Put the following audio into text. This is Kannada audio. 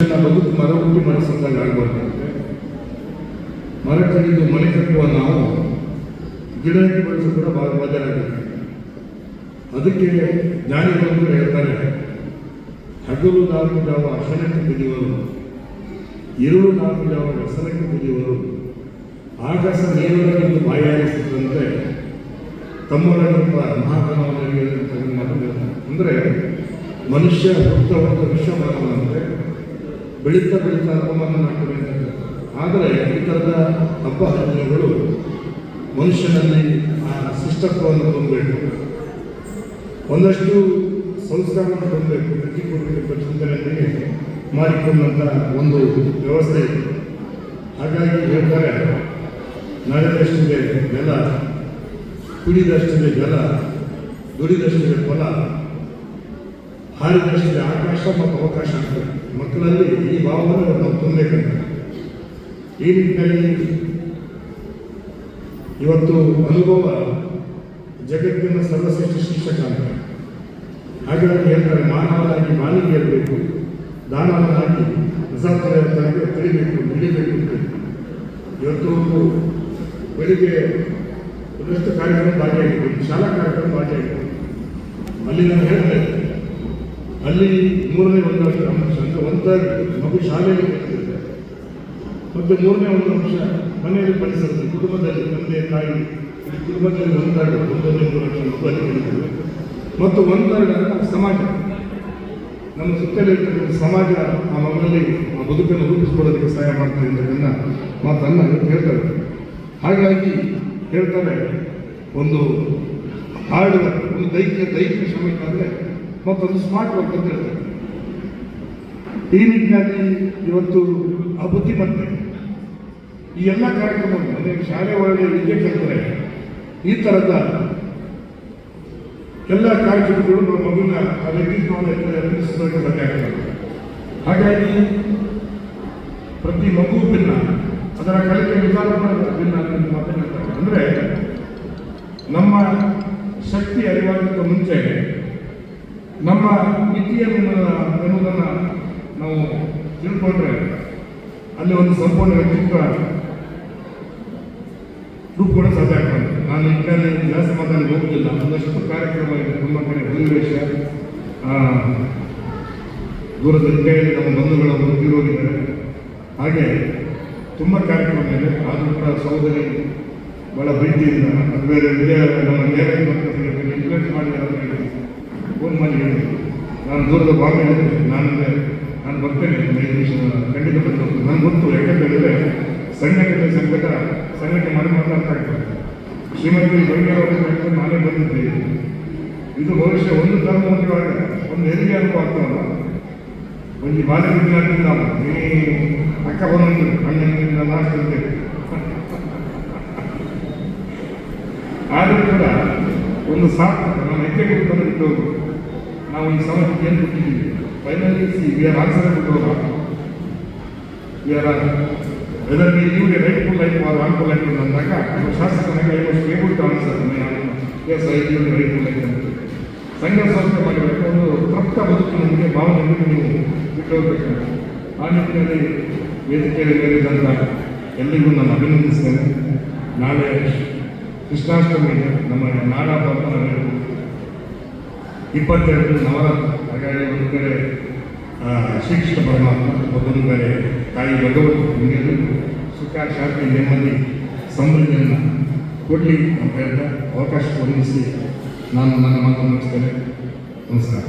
ಬದುಕು ಮರ ಹುಟ್ಟಿ ಮಾಡಿಸಿದಾಗ ಆಗಬಾರ್ದಂತೆ ಮರ ಕಡಿದು ಮನೆ ಕಟ್ಟುವ ನಾವು ಗಿಡ ಬೆಳೆಸೋ ಕೂಡ ಬಹಳ ಬದಲಾಗಿದೆ ಅದಕ್ಕೆ ಜ್ಞಾನಿಗಳು ಹೇಳ್ತಾರೆ, ಹಗಲು ನಾಲ್ಕು ಯಾವ ಅಸನಕ್ಕೆ ಕುದಿಯುವರು ಇರುಳು ನಾಲ್ಕು ಯಾವ ವ್ಯಸನಕ್ಕೆ ಕುದಿಯುವರು ಆಕಾಶ ನೀರೊಳಗಿಂದು ಬಾಯಾರಿಸಿದಂತೆ ತಮ್ಮೊಳಗಿರುವ ಮಹಾತ್ಮವನಿಗೆ ಅಂದರೆ ಮನುಷ್ಯ ಹುಟ್ಟ ಹುಟ್ಟ ವಿಶ್ವಮಾನವಂತೆ ಬೆಳೀತಾ ಬೆಳೀತಾ ಅಪಮಾನ ಅಂತ ಆದರೆ ಈ ಥರದ ಹಬ್ಬ ಹರಿದಿನಗಳು ಮನುಷ್ಯನಲ್ಲಿ ಆ ಶಿಷ್ಟತ್ವವನ್ನು ತುಂಬಬೇಕು ಒಂದಷ್ಟು ಸಂಸ್ಕಾರವನ್ನು ತುಂಬಬೇಕು ಪ್ರತಿ ಕೊಡಬೇಕೆಂಬ ಚಿಂತನೆಯೊಂದಿಗೆ ಮಾಡಿಕೊಂಡಂಥ ಒಂದು ವ್ಯವಸ್ಥೆ ಇದೆ. ಹಾಗಾಗಿ ಹೇಳ್ತಾರೆ, ನಡೆದಷ್ಟಿದೆ ಜಲ ಕುಡಿದಷ್ಟಿದೆ ಜಲ, ದುಡಿದಷ್ಟಿದೆ ಫಲ. ಹಾರಿದಷ್ಟಿದೆ ಆಕಾಶ ಮತ್ತು ಅವಕಾಶ ಆಗ್ತದೆ. ಮಕ್ಕಳಲ್ಲಿ ಈ ಭಾವನೆ ನಾವು ತುಂಬಬೇಕಂತ ಈ ನಿಟ್ಟಿನಲ್ಲಿ ಇವತ್ತು ಅನುಭವ ಜಗತ್ತಿನ ಸರ್ವಶ್ರೇಷ್ಠ ಶಿಕ್ಷಕ ಅಂತ. ಹಾಗಾಗಿ ಹೇಳ್ತಾರೆ, ಮಾನವನಾಗಿ ಮಾನಿಗೆ ಇರಬೇಕು. ದಾನವನಾಗಿ ಅಸಾಧ್ಯವಾಗಿ ತಿಳಿಬೇಕು ತಿಳಿಬೇಕು ಅಂತ ಇವತ್ತು ಬೆಳಿಗ್ಗೆ ಒಂದಷ್ಟು ಕಾರ್ಯಕ್ರಮ ಭಾಗಿಯಾಗಿತ್ತು ಶಾಲಾ ಕಾರ್ಯಕ್ರಮ ಭಾಗಿಯಾಗಿತ್ತು ಅಲ್ಲಿ ನಾನು ಹೇಳಿದೆ ಅಲ್ಲಿ ಮೂರನೇ ಒಂದು ಅಂಶ ಅಂದರೆ ಒಂದು ಮಗು ಶಾಲೆಯಲ್ಲಿ ಮತ್ತು ಮೂರನೇ ಒಂದು ಅಂಶ, ಮನೆಯಲ್ಲಿ ಪರಿಸರ ಕುಟುಂಬದಲ್ಲಿ ತಂದೆ, ತಾಯಿ, ಕುಟುಂಬದಲ್ಲಿ ಒಂದಾಗಿ ಒಂದನೇ ಮೂರು ಲಕ್ಷ ಮಗು ಅಲ್ಲಿ ಕಲಿತಿದೆ ಮತ್ತು ಒಂದಾಗ ಸಮಾಜ. ನಮ್ಮ ಸುತ್ತಲೇ ಸಮಾಜ ಆ ಮಗನಲ್ಲಿ ಆ ಬದುಕನ್ನು ರೂಪಿಸ್ಕೊಳ್ಳೋದಕ್ಕೆ ಸಹಾಯ ಮಾಡ್ತಾರೆ ಅಂತಕ್ಕನ್ನ ಮಾತನ್ನು ಹೇಳ್ತಾರೆ. ಹಾಗಾಗಿ ಹೇಳ್ತಾರೆ, ಒಂದು ಹಾಡುವ, ಒಂದು ದೈಹಿಕ ದೈಹಿಕ ಶ್ರಮಿಕ ಅಂದರೆ ಮತ್ತೊಂದು ಸ್ಮಾರ್ಟ್ ವರ್ಕ್ ಅಂತ ಹೇಳ್ತಾರೆ. ಈ ನಿಟ್ಟಿನಲ್ಲಿ ಇವತ್ತು ಆ ಬುದ್ಧಿಮತ್ತೆ ಈ ಎಲ್ಲ ಕಾರ್ಯಕ್ರಮಗಳು, ಅಂದರೆ ಶಾಲೆ ಒಳಗೆ ವಿದ್ಯೆ ಕಲಿತರೆ, ಈ ಥರದ ಎಲ್ಲ ಕಾರ್ಯಕ್ರಮಗಳು ನಮ್ಮ ಮಗುವಿನ ಆ ಎದುರಿಸೋದಕ್ಕೆ ಸಾಧ್ಯ ಆಗ್ತದೆ. ಹಾಗಾಗಿ ಪ್ರತಿ ಮಗು ಭಿನ್ನ. ಅದರ ಕಲಿಕೆ ವಿಧಾನವನ್ನು ಭಿನ್ನ ಅಂತ ಮಾತನಾಡ್ತಾರೆ ಅಂದರೆ ನಮ್ಮ ಶಕ್ತಿ ಅರಿವಾಗಲಿಕ್ಕೆ ಮುಂಚೆ ನಮ್ಮ ಮಿತಿಯನ್ನು ಎನ್ನುವುದನ್ನು ನಾವು ತಿಳ್ಕೊಂಡ್ರೆ ಅಲ್ಲಿ ಒಂದು ಸಂಪೂರ್ಣ ವ್ಯಕ್ತಿತ್ವ ರೂಪುಗೊಳ ಸಾಧ್ಯ ಆಗ್ತದೆ. ನಾನು ಇಟ್ಟಲ್ಲಿ ಜಾಸ್ತಿ ಮಾತಾಡಿ ಹೋಗುದಿಲ್ಲ. ಒಂದಷ್ಟು ಕಾರ್ಯಕ್ರಮ ಇದೆ. ತುಂಬ ಕಡೆ ಆ, ದೂರದ ಕೈಯಲ್ಲಿ ನಮ್ಮ ಬಂಧುಗಳ ಹೋಗಿದ್ದಾರೆ. ಹಾಗೆ ತುಂಬ ಕಾರ್ಯಕ್ರಮ ಇದೆ. ಆದರೂ ಕೂಡ ಸಹೋದರಿ ಬಹಳ ಅದು ಬೇರೆ ವಿಜಯ ನಮ್ಮ ನೇರ ಹೇಳಿ ನಾನು ದೂರದ ಭಾಗ ಹೇಳಿದ್ದೆ ನಾನು ನಾನು ಬರ್ತೇನೆ ನಿಮಿಷ, ಖಂಡಿತ ಬಂದು. ನನಗೆ ಗೊತ್ತು, ಯಾಕಂತ ಹೇಳಿದ್ರೆ ಸಂಘಟನೆ ಸಂಕಟ ಸಂಘಟನೆ ಮಾಡಿ ಮಾತಾಡ್ತಾ ಇರ್ತಾರೆ ಶ್ರೀಮತಿ ಕರೆದು ನಾನೇ ಬಂದಿದ್ದೆ. ಇದು ಭವಿಷ್ಯ ಒಂದು ಧರ್ಮ ಹೊಂದುವಾಗ ಒಂದು ಹೆರಿಗೆ ಅನುಭವ ಆಗ್ತಾವಲ್ಲ ಒಂದು ಬಾಲ್ಯ ನಾವು ನೀ ಅಕ್ಕ ಬಂದು ಅಣ್ಣನಿಂದ ಲಾಸ್ಟ್ ಇರ್ತೇವೆ ಆದರೂ ಕೂಡ ಒಂದು ಸಾರ್ಥಕ ನಾನು ಹೆಜ್ಜೆ ಕೊಟ್ಟು ಬಿಟ್ಟು ನಾವು ಈ ಸಮಸ್ಯೆ ಏನು ಕೊಟ್ಟಿದ್ದೀವಿ finally see we are answer we are whether we live a life or awful life ಅಂದಾಗ ನಮ್ಮ ಶಾಸಕನಾಗಿ ಎಸ್ ಐ ಸಂಘ ಸಂಸ್ಥೆ ಮಾಡಬೇಕು ಒಂದು ತೃಪ್ತ ಬದುಕು ನಮಗೆ ಭಾವನೆಯನ್ನು ನೀವು ಬಿಟ್ಟು ಹೋಗ್ಬೇಕು ಆ ನಿಟ್ಟಿನಲ್ಲಿ ವೇದಿಕೆಯಲ್ಲಿ ಮೇಲಿದ್ದಂಥ ಎಲ್ಲರಿಗೂ ನಾನು ಅಭಿನಂದಿಸ್ತೇನೆ ನಾಳೆ ಕೃಷ್ಣಾಷ್ಟಮಿ ನಮ್ಮ ನಾಡಹಬ್ಬ ಅಂತ ನಾವು ಇಪ್ಪತ್ತೆರಡು ನವರಾತ್ರಿ ಹಾಗಾಗಿ ಒಂದು ಕಡೆ ಶ್ರೀಕೃಷ್ಣ ಪರಮಾತ್ಮ ಮತ್ತೊಂದು ಕಡೆ ತಾಯಿ ಭಗವಂತ ನಿಮಗೆ ಸುಖ, ಶಾಂತಿ, ನೆಮ್ಮದಿ, ಸಮೃದ್ಧಿಯನ್ನು ಕೊಡಲಿ ಅಂತ ಹೇಳ್ತಾ ಅವಕಾಶ ಒದಗಿಸಿ ನಾನು ನನ್ನ ಮಾತನ್ನು ಮುಗಿಸ್ತೇನೆ. ನಮಸ್ಕಾರ.